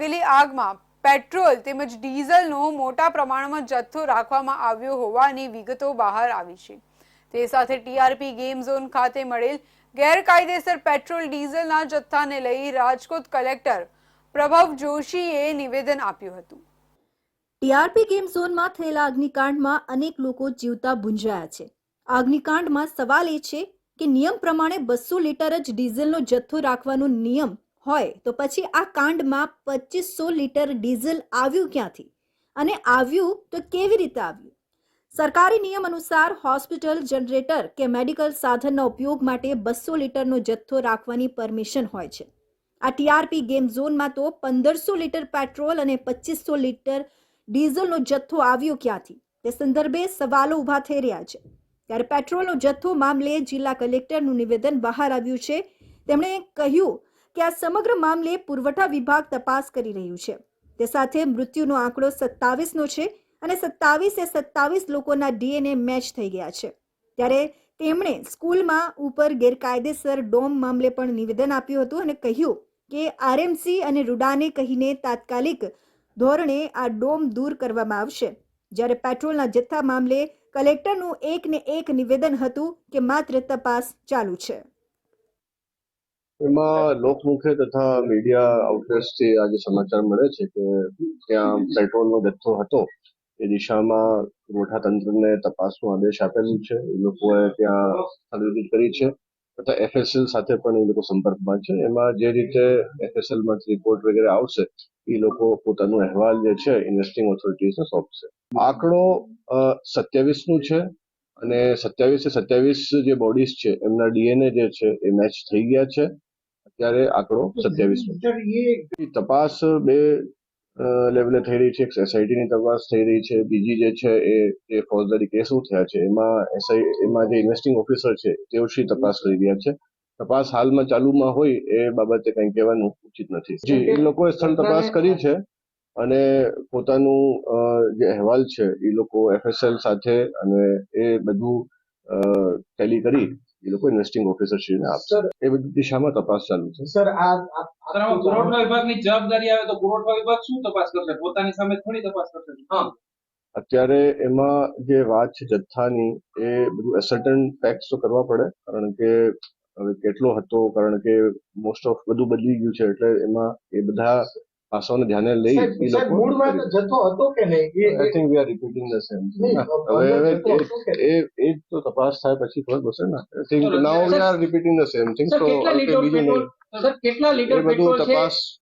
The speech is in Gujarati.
લાગેલી આગમાં પેટ્રોલ તેમજ ડીઝલનો મોટા પ્રમાણમાં જથ્થો રાખવામાં આવ્યો હોવાની વિગતો બહાર આવી છે. તે સાથે ટીઆરપી ગેમ ઝોન ખાતે મળેલ ગેરકાયદેસર પેટ્રોલ ડીઝલના જથ્થાને લઈ રાજકોટ કલેક્ટર પ્રભવ જોશીએ નિવેદન આપ્યું હતું. ટીઆરપી ગેમ ઝોનમાં થયેલા અગ્નિકાંડમાં અનેક લોકો જીવતા ભૂંજાયા છે. અગ્નિકાંડમાં સવાલ એ છે કે નિયમ પ્રમાણે બસો લીટર જ ડીઝલનો જથ્થો રાખવાનો નિયમ હોય તો પછી આ કાંડમાં પચીસો લીટર ડીઝલ આવ્યું ક્યાંથી? અને આવ્યું તો કેવી રીતે આવ્યું? સરકારી નિયમ અનુસાર હોસ્પિટલ, જનરેટર કે મેડિકલ સાધનના ઉપયોગ માટે બસો લીટરનો જથ્થો રાખવાની પરમિશન હોય છે. આ ટીઆરપી ગેમ ઝોનમાં તો પંદરસો લીટર પેટ્રોલ અને પચીસો લીટર ડીઝલનો જથ્થો આવ્યો ક્યાંથી? તે સંદર્ભે સવાલો ઊભા થઈ રહ્યા છે. ત્યારે પેટ્રોલનો જથ્થો મામલે જિલ્લા કલેક્ટરનું નિવેદન બહાર આવ્યું છે. તેમણે કહ્યું કે આ સમગ્ર મામલે પુરવઠા વિભાગ તપાસ કરી રહ્યું છે. તે સાથે મૃત્યુનો આંકડો સત્તાવીસનો છે અને સત્તાવીસે સત્તાવીસ લોકોના ડીએનએ મેચ થઈ ગયા છે. ત્યારે તેમણે સ્કૂલમાં ઉપર ગેરકાયદેસર ડોમ મામલે પણ નિવેદન આપ્યું હતું અને કહ્યું કે આરએમસી અને રૂડાને કહીને તાત્કાલિક ધોરણે આ ડોમ દૂર કરવામાં આવશે. જ્યારે પેટ્રોલના જથ્થા મામલે કલેક્ટરનું એક ને એક નિવેદન હતું કે માત્ર તપાસ ચાલુ છે. એમાં લોકમુખે તથા મીડિયા આઉટલેટ્સથી આજે સમાચાર મળે છે કે ત્યાં પેટ્રોલનો જથ્થો હતો, એ દિશામાં પુરવઠા તંત્રને તપાસનો આદેશ આપેલું છે. એ લોકોએ ત્યાં ખરીદી કરી છે તથા એફએસએલ સાથે પણ એ લોકો સંપર્કમાં છે. એમાં જે રીતે એફએસએલમાંથી રિપોર્ટ વગેરે આવશે, એ લોકો પોતાનો અહેવાલ જે છે ઇન્વેસ્ટિંગ ઓથોરિટીઝને સોંપશે. આંકડો સત્યાવીસનું છે અને સત્યાવીસે સત્યાવીસ જે બોડીઝ છે, એમના ડીએનએ જે છે, એ મેચ થઈ ગયા છે. અત્યારે આંકડો સત્યાવીસ તપાસ બે લેવલે થઈ રહી છે. એક એસઆઈટીની તપાસ થઈ રહી છે. બીજી જે છે એ જે ફોજદારી કેસો થયા છે? એમાં એસઆઈ એમાં જે ઇન્વેસ્ટિંગ ઓફિસર છે તેઓ શ્રી તપાસ કરી રહ્યા છે? તપાસ હાલમાં ચાલુમાં હોય એ બાબતે કંઈ કહેવાનું ઉચિત નથી. જી એ લોકોએ સ્થળ તપાસ કરી છે અને પોતાનું જે અહેવાલ છે એ લોકો એફએસએલ સાથે અને એ બધું ટેલી કરી એ લોકો ઇન્વેસ્ટિંગ ઓફિસર શ્રીને આપશે એ બધી દિશામાં તપાસ ચાલુ છે. સર આ પુરવઠા વિભાગની જવાબદારી આવે તો પુરવઠા વિભાગ શું તપાસ કરશે? પોતાની સામે થોડી તપાસ કરશે? હા. અત્યારે એમાં જે વાત છે જથ્થાની એ બધું એસર્ટન ટેક્સ તો કરવા પડે કારણ કે હવે કેટલો હતો કારણ કે મોસ્ટ ઓફ બધું બદલી ગયું છે એટલે એમાં એ બધા પાસાઓને ધ્યાને લઈ એ લોકો મૂળમાં તો હતો કે નહીં? I think we are repeating the same હવે હવે એ એ તો તપાસ થાય પછી ખબર પડશે ને. I think now we are repeating the same thing so તો કેટલા લીટર બીજું નહીં. સર કેટલા લીટર પેટ્રોલ છે? તપાસ